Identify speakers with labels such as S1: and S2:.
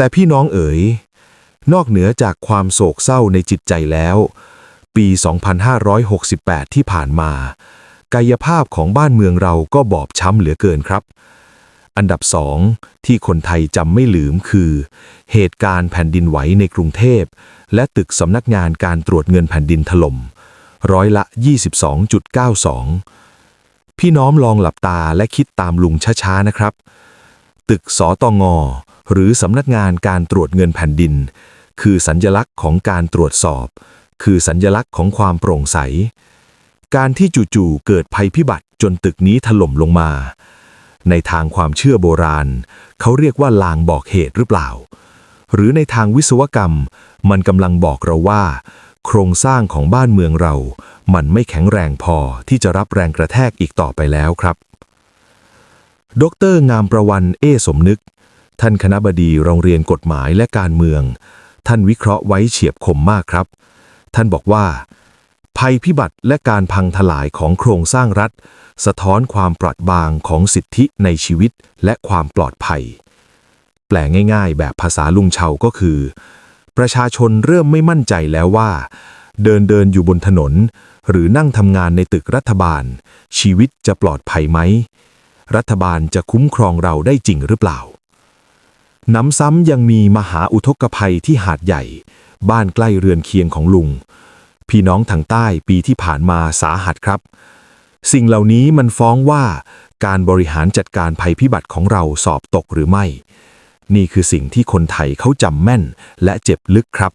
S1: แต่พี่น้องเอ๋ย นอกเหนือจากความโศกเศร้าในจิตใจแล้ว ปี 2568 ที่ผ่านมา กายภาพของบ้านเมืองเราก็บอบช้ำเหลือเกินครับ อันดับสองที่คนไทยจำไม่ลืมคือ เหตุการณ์แผ่นดินไหวในกรุงเทพ และตึกสำนักงานการตรวจเงินแผ่นดินถล่มร้อยละ 22.92 พี่น้องลองหลับตาและคิดตามลุงช้าๆนะครับ ตึกสตงอ หรือสำนักงานการตรวจเงินแผ่นดิน คือสัญญลักษณ์ของการตรวจสอบ คือสัญญลักษณ์ของความโปร่งใส การที่จู่ๆเกิดภัยพิบัติจนตึกนี้ถล่มลงมา ในทางความเชื่อโบราณ เขาเรียกว่าลางบอกเหตุหรือเปล่า หรือในทางวิศวกรรม มันกำลังบอกเราว่า โครงสร้างของบ้านเมืองเรา มันไม่แข็งแรงพอที่จะรับแรงกระแทกอีกต่อไปแล้วครับดร งามประวันเอสมนึก ท่านคณะบดีโรงเรียนกฎหมายและการเมือง ท่านวิเคราะห์ไว้เฉียบคมมากครับ ท่านบอกว่า ภัยพิบัติและการพังทลายของโครงสร้างรัฐ สะท้อนความปราดบางของสิทธิในชีวิตและความปลอดภัย แปลง่ายๆ แบบภาษาลุงเชาก็คือ ประชาชนเริ่มไม่มั่นใจแล้วว่า เดินเดินอยู่บนถนน หรือนั่งทำงานในตึกรัฐบาล ชีวิตจะปลอดภัยไหมรัฐบาลจะคุ้มครองเราได้จริงหรือเปล่า น้ำซ้ำยังมีมหาอุทกภัยที่หาดใหญ่ บ้านใกล้เรือนเคียงของลุง พี่น้องทางใต้ปีที่ผ่านมาสาหัสครับ สิ่งเหล่านี้มันฟ้องว่า การบริหารจัดการภัยพิบัติของเราสอบตกหรือไม่ นี่คือสิ่งที่คนไทยเขาจำแม่นและเจ็บลึกครับ